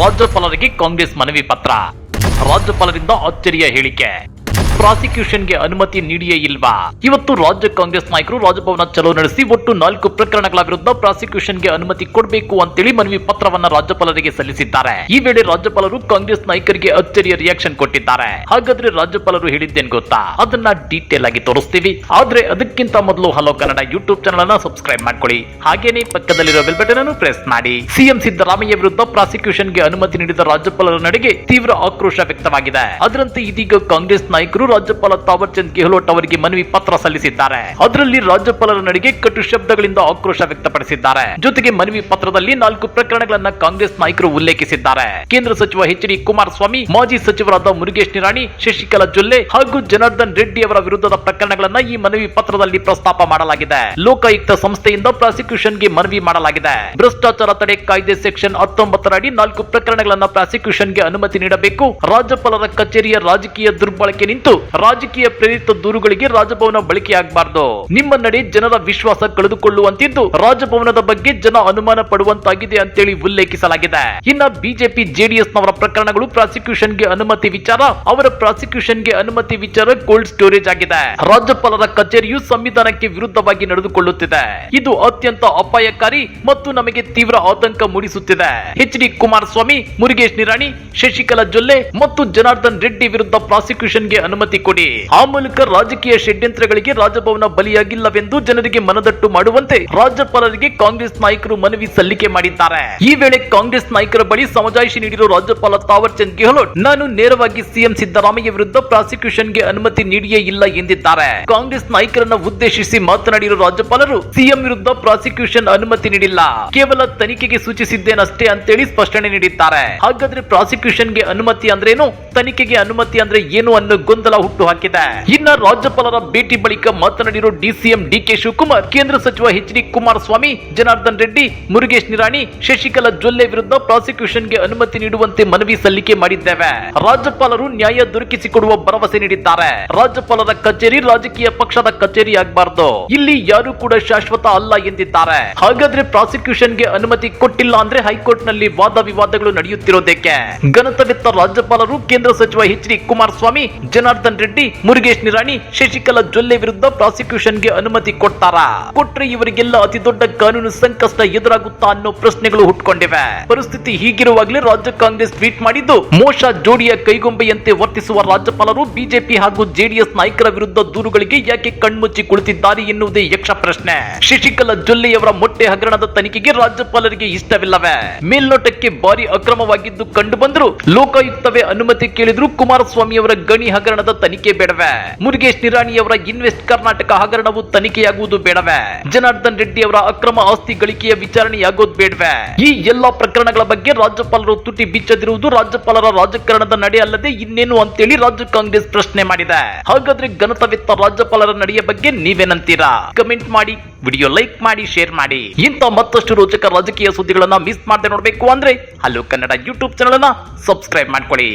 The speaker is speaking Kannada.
ರಾಜ್ಯಪಾಲರಿಗೆ ಕಾಂಗ್ರೆಸ್ ಮನವಿ ಪತ್ರ. ರಾಜ್ಯಪಾಲರಿಂದ ಅಚ್ಚರಿಯ ಹೇಳಿಕೆ. ಪ್ರಾಸಿಕ್ಯೂಷನ್ಗೆ ಅನುಮತಿ ನೀಡಿಯೇ ಇಲ್ವಾ? ಇವತ್ತು ರಾಜ್ಯ ಕಾಂಗ್ರೆಸ್ ನಾಯಕರು ರಾಜಭವನ ಚಲೋ ನಡೆಸಿ ಒಟ್ಟು ನಾಲ್ಕು ಪ್ರಕರಣಗಳ ವಿರುದ್ಧ ಪ್ರಾಸಿಕ್ಯೂಷನ್ಗೆ ಅನುಮತಿ ಕೊಡಬೇಕು ಅಂತೇಳಿ ಮನವಿ ಪತ್ರವನ್ನ ರಾಜ್ಯಪಾಲರಿಗೆ ಸಲ್ಲಿಸಿದ್ದಾರೆ. ಈ ವೇಳೆ ರಾಜ್ಯಪಾಲರು ಕಾಂಗ್ರೆಸ್ ನಾಯಕರಿಗೆ ಅಚ್ಚರಿಯ ರಿಯಾಕ್ಷನ್ ಕೊಟ್ಟಿದ್ದಾರೆ. ಹಾಗಾದ್ರೆ ರಾಜ್ಯಪಾಲರು ಹೇಳಿದ್ದೇನ್ ಗೊತ್ತಾ? ಅದನ್ನ ಡೀಟೇಲ್ ಆಗಿ ತೋರಿಸ್ತೀವಿ. ಆದ್ರೆ ಅದಕ್ಕಿಂತ ಮೊದಲು ಹಲೋ ಕನ್ನಡ ಯೂಟ್ಯೂಬ್ ಚಾನಲ್ ಅನ್ನ ಸಬ್ಸ್ಕ್ರೈಬ್ ಮಾಡ್ಕೊಳ್ಳಿ. ಹಾಗೇನೆ ಪಕ್ಕದಲ್ಲಿರೋ ಬೆಲ್ ಬಟನ್ ಅನ್ನು ಪ್ರೆಸ್ ಮಾಡಿ. ಸಿಎಂ ಸಿದ್ದರಾಮಯ್ಯ ವಿರುದ್ಧ ಪ್ರಾಸಿಕ್ಯೂಷನ್ಗೆ ಅನುಮತಿ ನೀಡಿದ ರಾಜ್ಯಪಾಲರ ನಡೆಗೆ ತೀವ್ರ ಆಕ್ರೋಶ ವ್ಯಕ್ತವಾಗಿದೆ. ಅದರಂತೆ ಇದೀಗ ಕಾಂಗ್ರೆಸ್ ನಾಯಕರು ರಾಜ್ಯಪಾಲ ತಾವರ್ ಚಂದ್ ಗೆಹ್ಲೋಟ್ ಅವರಿಗೆ ಮನವಿ ಪತ್ರ ಸಲ್ಲಿಸಿದ್ದಾರೆ. ಅದರಲ್ಲಿ ರಾಜ್ಯಪಾಲರ ನಡಿಗೆ ಕಟು ಶಬ್ದಗಳಿಂದ ಆಕ್ರೋಶ ವ್ಯಕ್ತಪಡಿಸಿದ್ದಾರೆ. ಜೊತೆಗೆ ಮನವಿ ಪತ್ರದಲ್ಲಿ ನಾಲ್ಕು ಪ್ರಕರಣಗಳನ್ನ ಕಾಂಗ್ರೆಸ್ ನಾಯಕರು ಉಲ್ಲೇಖಿಸಿದ್ದಾರೆ. ಕೇಂದ್ರ ಸಚಿವ ಎಚ್ ಡಿ ಕುಮಾರಸ್ವಾಮಿ, ಮಾಜಿ ಸಚಿವರಾದ ಮುರುಗೇಶ್ ನಿರಾಣಿ, ಶಶಿಕಲಾ ಜೊಲ್ಲೆ ಹಾಗೂ ಜನಾರ್ದನ್ ರೆಡ್ಡಿ ಅವರ ವಿರುದ್ಧದ ಪ್ರಕರಣಗಳನ್ನ ಈ ಮನವಿ ಪತ್ರದಲ್ಲಿ ಪ್ರಸ್ತಾಪ ಮಾಡಲಾಗಿದೆ. ಲೋಕಾಯುಕ್ತ ಸಂಸ್ಥೆಯಿಂದ ಪ್ರಾಸಿಕ್ಯೂಷನ್ಗೆ ಮನವಿ ಮಾಡಲಾಗಿದೆ. ಭ್ರಷ್ಟಾಚಾರ ತಡೆ ಕಾಯ್ದೆ ಸೆಕ್ಷನ್ ಹತ್ತೊಂಬತ್ತರ ಅಡಿ ನಾಲ್ಕು ಪ್ರಕರಣಗಳನ್ನ ಪ್ರಾಸಿಕ್ಯೂಷನ್ಗೆ ಅನುಮತಿ ನೀಡಬೇಕು. ರಾಜ್ಯಪಾಲರ ಕಚೇರಿಯ ರಾಜಕೀಯ ದುರ್ಬಳಕೆ ನಿಂತು ರಾಜಕೀಯ ಪ್ರೇರಿತ ದೂರುಗಳಿಗೆ ರಾಜಭವನ ಬಳಕೆಯಾಗಬಾರದು. ನಿಮ್ಮ ನಡೆ ಜನರ ವಿಶ್ವಾಸ ಕಳೆದುಕೊಳ್ಳುವಂತಿದ್ದು ರಾಜಭವನದ ಬಗ್ಗೆ ಜನ ಅನುಮಾನ ಪಡುವಂತಾಗಿದೆ ಅಂತೇಳಿ ಉಲ್ಲೇಖಿಸಲಾಗಿದೆ. ಇನ್ನ ಬಿಜೆಪಿ ಜೆಡಿಎಸ್ ನವರ ಪ್ರಕರಣಗಳು ಪ್ರಾಸಿಕ್ಯೂಷನ್ಗೆ ಅನುಮತಿ ವಿಚಾರ, ಅವರ ಪ್ರಾಸಿಕ್ಯೂಷನ್ಗೆ ಅನುಮತಿ ವಿಚಾರ ಕೋಲ್ಡ್ ಸ್ಟೋರೇಜ್ ಆಗಿದೆ. ರಾಜ್ಯಪಾಲರ ಕಚೇರಿಯು ಸಂವಿಧಾನಕ್ಕೆ ವಿರುದ್ಧವಾಗಿ ನಡೆದುಕೊಳ್ಳುತ್ತಿದೆ. ಇದು ಅತ್ಯಂತ ಅಪಾಯಕಾರಿ ಮತ್ತು ನಮಗೆ ತೀವ್ರ ಆತಂಕ ಮೂಡಿಸುತ್ತಿದೆ. ಎಚ್ ಡಿ ಕುಮಾರಸ್ವಾಮಿ, ಮುರುಗೇಶ್ ನಿರಾಣಿ, ಶಶಿಕಲಾ ಜೊಲ್ಲೆ ಮತ್ತು ಜನಾರ್ದನ್ ರೆಡ್ಡಿ ವಿರುದ್ಧ ಪ್ರಾಸಿಕ್ಯೂಷನ್ಗೆ ಅನುಮತಿ ಕೊಡಿ. ಆ ಮೂಲಕ ರಾಜಕೀಯ ಷಡ್ಯಂತ್ರಗಳಿಗೆ ರಾಜಭವನ ಬಲಿಯಾಗಿಲ್ಲವೆಂದು ಜನರಿಗೆ ಮನದಟ್ಟು ಮಾಡುವಂತೆ ರಾಜ್ಯಪಾಲರಿಗೆ ಕಾಂಗ್ರೆಸ್ ನಾಯಕರು ಮನವಿ ಸಲ್ಲಿಕೆ ಮಾಡಿದ್ದಾರೆ. ಈ ವೇಳೆ ಕಾಂಗ್ರೆಸ್ ನಾಯಕರ ಬಳಿ ಸಮಜಾಯಿಷಿ ನೀಡಿರುವ ರಾಜ್ಯಪಾಲ ತಾವರ್ ಚಂದ್ ಗೆಹ್ಲೋಟ್, ನಾನು ನೇರವಾಗಿ ಸಿಎಂ ಸಿದ್ದರಾಮಯ್ಯ ವಿರುದ್ಧ ಪ್ರಾಸಿಕ್ಯೂಷನ್ಗೆ ಅನುಮತಿ ನೀಡಿಯೇ ಇಲ್ಲ ಎಂದಿದ್ದಾರೆ. ಕಾಂಗ್ರೆಸ್ ನಾಯಕರನ್ನ ಉದ್ದೇಶಿಸಿ ಮಾತನಾಡಿರುವ ರಾಜ್ಯಪಾಲರು, ಸಿಎಂ ವಿರುದ್ಧ ಪ್ರಾಸಿಕ್ಯೂಷನ್ ಅನುಮತಿ ನೀಡಿಲ್ಲ. ಕೇವಲ ತನಿಖೆಗೆ ಸೂಚಿಸಿದ್ದೇನಷ್ಟೇ ಅಂತೇಳಿ ಸ್ಪಷ್ಟನೆ ನೀಡಿದ್ದಾರೆ. ಹಾಗಾದ್ರೆ ಪ್ರಾಸಿಕ್ಯೂಷನ್ಗೆ ಅನುಮತಿ ಅಂದ್ರೇನು? ತನಿಖೆಗೆ ಅನುಮತಿ ಅಂದ್ರೆ ಏನು ಅನ್ನೋ ಗೊಂದಲ ಹುಟ್ಟು ಹಾಕಿದೆ. ಇನ್ನ ರಾಜ್ಯಪಾಲರ ಭೇಟಿ ಬಳಿಕ ಮಾತನಾಡಿರೋ ಡಿಸಿಎಂ ಡಿಕೆ ಶಿವಕುಮಾರ್, ಕೇಂದ್ರ ಸಚಿವ ಎಚ್ ಡಿ ಕುಮಾರಸ್ವಾಮಿ, ಜನಾರ್ದನ್ ರೆಡ್ಡಿ, ಮುರುಗೇಶ್ ನಿರಾಣಿ, ಶಶಿಕಲಾ ಜೊಲ್ಲೆ ವಿರುದ್ಧ ಪ್ರಾಸಿಕ್ಯೂಷನ್ಗೆ ಅನುಮತಿ ನೀಡುವಂತೆ ಮನವಿ ಸಲ್ಲಿಕೆ ಮಾಡಿದ್ದೇವೆ. ರಾಜ್ಯಪಾಲರು ನ್ಯಾಯ ದೊರಕಿಸಿಕೊಡುವ ಭರವಸೆ ನೀಡಿದ್ದಾರೆ. ರಾಜ್ಯಪಾಲರ ಕಚೇರಿ ರಾಜಕೀಯ ಪಕ್ಷದ ಕಚೇರಿ ಆಗಬಾರದು. ಇಲ್ಲಿ ಯಾರು ಕೂಡ ಶಾಶ್ವತ ಅಲ್ಲ ಎಂದಿದ್ದಾರೆ. ಹಾಗಾದ್ರೆ ಪ್ರಾಸಿಕ್ಯೂಷನ್ಗೆ ಅನುಮತಿ ಕೊಟ್ಟಿಲ್ಲ ಅಂದ್ರೆ ಹೈಕೋರ್ಟ್ನಲ್ಲಿ ವಾದ ವಿವಾದಗಳು ನಡೆಯುತ್ತಿರೋದಕ್ಕೆ ಗಣತವಿತ್ತ ರಾಜ್ಯಪಾಲರು ಕೇಂದ್ರ ಸಚಿವ ಎಚ್ ಡಿ ಕುಮಾರಸ್ವಾಮಿ, ಜನಾರ್ದನ್ ರೆಡ್ಡಿ, ಮುರುಗೇಶ್ ನಿರಾಣಿ, ಶಶಿಕಲಾ ಜೊಲ್ಲೆ ವಿರುದ್ಧ ಪ್ರಾಸಿಕ್ಯೂಷನ್ಗೆ ಅನುಮತಿ ಕೊಡ್ತಾರಾ. ಕೊಟ್ರೆ ಇವರಿಗೆಲ್ಲ ಅತಿ ದೊಡ್ಡ ಕಾನೂನು ಸಂಕಷ್ಟ ಎದುರಾಗುತ್ತಾ ಅನ್ನೋ ಪ್ರಶ್ನೆಗಳು ಹುಟ್ಕೊಂಡಿವೆ. ಪರಿಸ್ಥಿತಿ ಹೀಗಿರುವಾಗಲೇ ರಾಜ್ಯ ಕಾಂಗ್ರೆಸ್ ಟ್ವೀಟ್ ಮಾಡಿದ್ದು ಮೋಶ ಜೋಡಿಯ ಕೈಗೊಂಬೆಯಂತೆ ವರ್ತಿಸುವ ರಾಜ್ಯಪಾಲರು ಬಿಜೆಪಿ ಹಾಗೂ ಜೆಡಿಎಸ್ ನಾಯಕರ ವಿರುದ್ಧ ದೂರುಗಳಿಗೆ ಯಾಕೆ ಕಣ್ಮುಚ್ಚಿ ಕುಳಿತಿದ್ದಾರೆ ಎನ್ನುವುದೇ ಯಕ್ಷ ಪ್ರಶ್ನೆ. ಶಶಿಕಲಾ ಜೊಲ್ಲೆಯವರ ಮೊಟ್ಟೆ ಹಗರಣದ ತನಿಖೆಗೆ ರಾಜ್ಯಪಾಲರಿಗೆ ಇಷ್ಟವಿಲ್ಲವೇ. ಮೇಲ್ನೋಟಕ್ಕೆ ಭಾರಿ ಅಕ್ರಮವಾಗಿದ್ದು ಕಂಡು ಬಂದ್ರು ಲೋಕಾಯುಕ್ತವೇ ಅನುಮತಿ ಕೇಳಿದ್ರು ಕುಮಾರಸ್ವಾಮಿ ಅವರ ಗಣಿ ಹಗರಣದ ತನಿಖೆ ಬೇಡವೇ? ಮುರುಗೇಶ್ ನಿರಾಣಿಯವರ ಇನ್ವೆಸ್ಟ್ ಕರ್ನಾಟಕ ಹಗರಣವು ತನಿಖೆಯಾಗುವುದು ಬೇಡವೇ? ಜನಾರ್ದನ್ ರೆಡ್ಡಿ ಅವರ ಅಕ್ರಮ ಆಸ್ತಿ ಗಳಿಕೆಯ ವಿಚಾರಣೆಯಾಗೋದು ಬೇಡವೇ? ಈ ಎಲ್ಲಾ ಪ್ರಕರಣಗಳ ಬಗ್ಗೆ ರಾಜ್ಯಪಾಲರು ತುಟಿ ಬಿಚ್ಚದಿರುವುದು ರಾಜ್ಯಪಾಲರ ರಾಜಕಾರಣದ ನಡೆ ಅಲ್ಲದೆ ಇನ್ನೇನು ಅಂತೇಳಿ ರಾಜ್ಯ ಕಾಂಗ್ರೆಸ್ ಪ್ರಶ್ನೆ ಮಾಡಿದೆ. ಹಾಗಾದ್ರೆ ಘನತವೆತ್ತ ರಾಜ್ಯಪಾಲರ ನಡೆಯ ಬಗ್ಗೆ ನೀವೇನಂತೀರಾ? ಕಮೆಂಟ್ ಮಾಡಿ, ವಿಡಿಯೋ ಲೈಕ್ ಮಾಡಿ, ಶೇರ್ ಮಾಡಿ. ಇಂಥ ಮತ್ತಷ್ಟು ರೋಚಕ ರಾಜಕೀಯ ಸುದ್ದಿಗಳನ್ನ ಮಿಸ್ ಮಾಡದೆ ನೋಡಬೇಕು ಅಂದ್ರೆ ಹಲೋ ಕನ್ನಡ ಯೂಟ್ಯೂಬ್ ಚಾನಲ್ ಅನ್ನ ಸಬ್ಸ್ಕ್ರೈಬ್ ಮಾಡ್ಕೊಳ್ಳಿ.